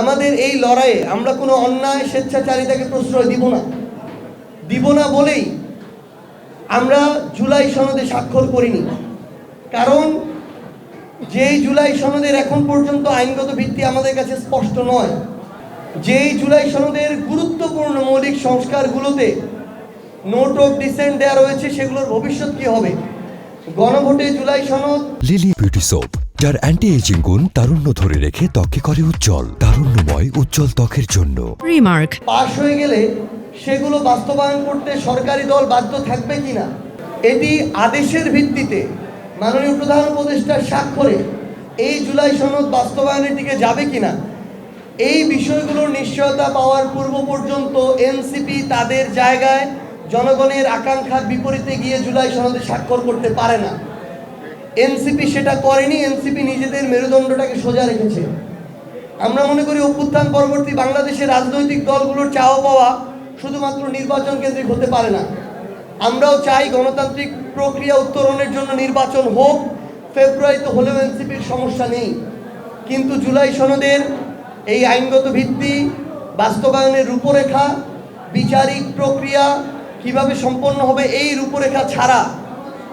আমাদের এই লড়াইয়ে আমরা কোনো অন্যায়, স্বেচ্ছাচারিতাকে প্রশ্রয় দিব না। দিব না বলেই আমরা জুলাই সনদে স্বাক্ষর করিনি। কারণ যেই জুলাই সনদের এখন পর্যন্ত আইনগত ভিত্তি আমাদের কাছে স্পষ্ট নয়, যেই জুলাই সনদের গুরুত্বপূর্ণ মৌলিক সংস্কারগুলোতে নোট অফ ডিসেন্ট দেওয়া রয়েছে, সেগুলোর ভবিষ্যৎ কি হবে? গণভোটে জুলাই সনদ লিলি বিউটি সোপ যার অ্যান্টি এজিং গুণ তারুণ্য ধরে রেখে ত্বকে করে উজ্জ্বল তারুণ্যময় উজ্জ্বল ত্বকের জন্য Remark. পাশ হয়ে গেলে সেগুলো বাস্তবায়ন করতে সরকারি দল বাধ্য থাকবে কিনা এটি আদেশের ভিত্তিতে মাননীয় প্রধান উপদেষ্টার স্বাক্ষরে এই জুলাই সনদ বাস্তবায়নের দিকে যাবে কিনা এই বিষয়গুলোর নিশ্চয়তা পাওয়ার পূর্ব পর্যন্ত এনসিপি তাদের জায়গায় জনগণের আকাঙ্ক্ষার বিপরীতে গিয়ে জুলাই সনদে স্বাক্ষর করতে পারে না এনসিপি সেটা করেনি, এনসিপি নিজেদের মেরুদণ্ডটাকে সোজা রেখেছে। আমরা মনে করি অভ্যুত্থান পরবর্তী বাংলাদেশের রাজনৈতিক দলগুলোর চাওয়া পাওয়া শুধুমাত্র নির্বাচন কেন্দ্রিক হতে পারে না। আমরাও চাই গণতান্ত্রিক প্রক্রিয়া উত্তরণের জন্য নির্বাচন হোক ফেব্রুয়ারিতে হলেও এনসিপির সমস্যা নেই। কিন্তু জুলাই সনদের এই আইনগত ভিত্তি, বাস্তবায়নের রূপরেখা, বিচারিক প্রক্রিয়া কীভাবে সম্পন্ন হবে এই রূপরেখা ছাড়া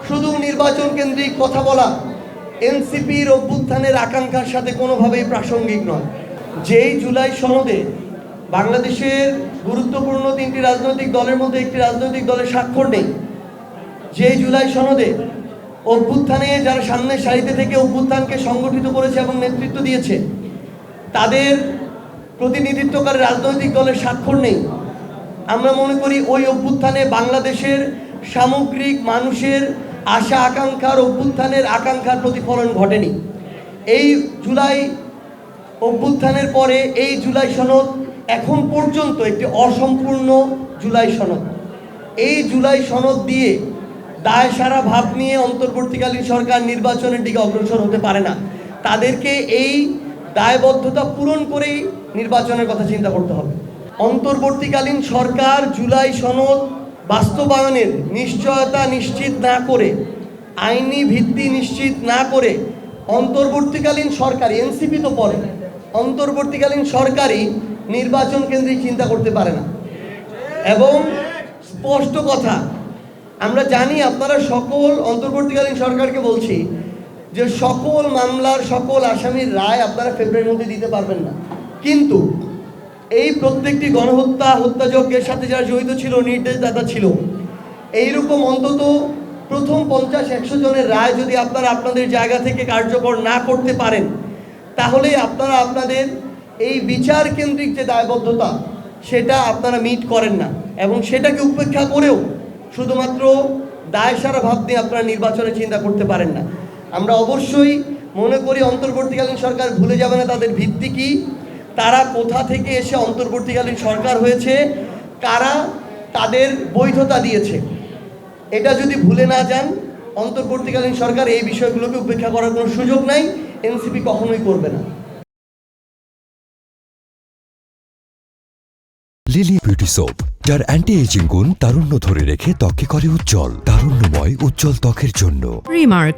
শুধু নির্বাচন কেন্দ্রিক কথা বলা, এনসিপির অভ্যুত্থানের আকাঙ্ক্ষার সাথে কোনোভাবেই প্রাসঙ্গিক নয়। যেই জুলাই সনদে বাংলাদেশের গুরুত্বপূর্ণ তিনটি রাজনৈতিক দলের মধ্যে একটি রাজনৈতিক দলের স্বাক্ষর নেই, যেই জুলাই সনদে অভ্যুত্থানে যারা সামনের সারিতে থেকে অভ্যুত্থানকে সংগঠিত করেছে এবং নেতৃত্ব দিয়েছে, তাদের প্রতিনিধিত্বকারী রাজনৈতিক দলের স্বাক্ষর নেই। আমরা মনে করি ওই অভ্যুত্থানে বাংলাদেশের সামগ্রিক মানুষের আশা আকাঙ্ক্ষার অভ্যুত্থানের আকাঙ্ক্ষার প্রতিফলন ঘটেনি। এই জুলাই অভ্যুত্থানের পরে এই জুলাই সনদ এখন পর্যন্ত একটি অসম্পূর্ণ জুলাই সনদ। এই জুলাই সনদ দিয়ে দায় সারা ভাব নিয়ে অন্তর্বর্তীকালীন সরকার নির্বাচনের দিকে অগ্রসর হতে পারে না। তাদেরকে এই দায়বদ্ধতা পূরণ করেই নির্বাচনের কথা চিন্তা করতে হবে। অন্তর্বর্তীকালীন সরকার জুলাই সনদ বাস্তবায়নের নিশ্চয়তা নিশ্চিত না করে, আইনি ভিত্তি নিশ্চিত না করে অন্তর্বর্তীকালীন সরকারি, এনসিপি তো পরে অন্তর্বর্তীকালীন সরকারই নির্বাচন কেন্দ্রিক চিন্তা করতে পারে না। এবং স্পষ্ট কথা, আমরা জানি আপনারা সকল অন্তর্বর্তীকালীন সরকারকে বলছি যে সকল মামলার, সকল আসামির রায় আপনারা ফেব্রুয়ারির মধ্যে দিতে পারবেন না। কিন্তু এই প্রত্যেকটি গণহত্যা, হত্যাযজ্ঞের সাথে যারা জড়িত ছিল, নির্দেশদাতা ছিল। এইরকম অন্তত প্রথম পঞ্চাশ একশো জনের রায় যদি আপনারা আপনাদের জায়গা থেকে কার্যকর না করতে পারেন, তাহলে আপনারা আপনাদের এই বিচার কেন্দ্রিক যে দায়বদ্ধতা, সেটা আপনারা মিট করেন না। এবং সেটাকে উপেক্ষা করেও শুধুমাত্র দায় সারা ভাব দিয়ে আপনারা নির্বাচনে চিন্তা করতে পারেন না। আমরা অবশ্যই মনে করি, অন্তর্বর্তীকালীন সরকার ভুলে যাবে না তাদের ভিত্তি কি। তারা কোথা থেকে এসে অন্তর্বর্তীকালীন সরকার হয়েছে কারা তাদের বৈধতা দিয়েছে এটা যদি ভুলে না যান অন্তর্বর্তীকালীন সরকার এই বিষয়গুলোকে উপেক্ষা করার কোনো সুযোগ নাই এনসিপি কখনোই করবে না লিলি বিউটি সোপ যার অ্যান্টি এজিং গুণ তারুণ্য ধরে রেখে ত্বকে করে উজ্জ্বল তারুণ্যময় উজ্জ্বল ত্বকের জন্য Remark.